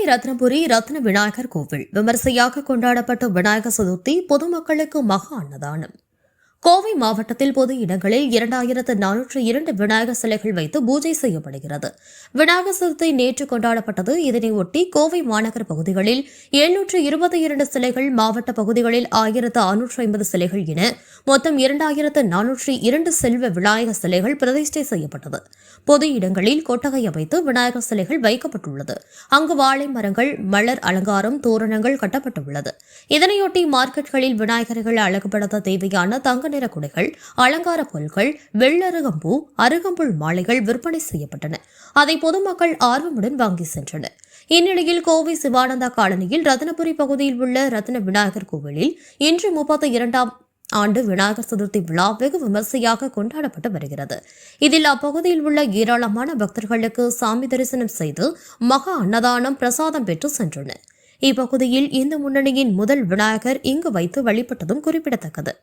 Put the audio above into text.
கோவை ரத்னபுரி ரத்ன விநாயகர் கோவில் விமரிசையாக கொண்டாடப்பட்ட விநாயகர் சதுர்த்தி பொதுமக்களுக்கு மகா அன்னதானம். கோவை மாவட்டத்தில் பொது இடங்களில் இரண்டாயிரத்து நானூற்று இரண்டு விநாயகர் சிலைகள் வைத்து பூஜை செய்யப்படுகிறது. விநாயகர் சதுர்த்தி நேற்று கொண்டாடப்பட்டது. இதனையொட்டி கோவை மாநகர பகுதிகளில் எழுநூற்று இருபத்தி இரண்டு சிலைகள் மாவட்ட பகுதிகளில் ஆயிரத்து அறுநூற்று ஐம்பது சிலைகள் என மொத்தம் இரண்டாயிரத்து நானூற்று இரண்டு செல்வ விநாயகர் சிலைகள் பிரதிஷ்டை செய்யப்பட்டது. பொது இடங்களில் கொட்டகை அமைத்து விநாயகர் சிலைகள் வைக்கப்பட்டுள்ளது. அங்கு வாழை மரங்கள் மலர் அலங்காரம் தோரணங்கள் கட்டப்பட்டுள்ளது. இதனையொட்டி மார்க்கெட்களில் விநாயகர்கள் அழகுபடுத்த தேவையான தங்க நிற குடைகள் அலங்கார பொருட்கள் வெள்ளருகம்பூ அருகம்புல் மாலைகள் விற்பனை செய்யப்பட்டன. அதை பொதுமக்கள் ஆர்வமுடன் வாங்கி சென்றனர். இந்நிலையில் கோவை சிவானந்தா காலனியில் ரத்னபுரி பகுதியில் உள்ள ரத்ன விநாயகர் கோவிலில் இன்று முப்பத்தி இரண்டாம் ஆண்டு விநாயகர் சதுர்த்தி விழா வெகு விமர்சையாக கொண்டாடப்பட்டு வருகிறது. இதில் அப்பகுதியில் உள்ள ஏராளமான பக்தர்களுக்கு சாமி தரிசனம் செய்து மகா அன்னதானம் பிரசாதம் பெற்று சென்றனர். இப்பகுதியில் இந்து முன்னணியின் முதல் விநாயகர் இங்கு வைத்து வழிபட்டதும் குறிப்பிடத்தக்கது.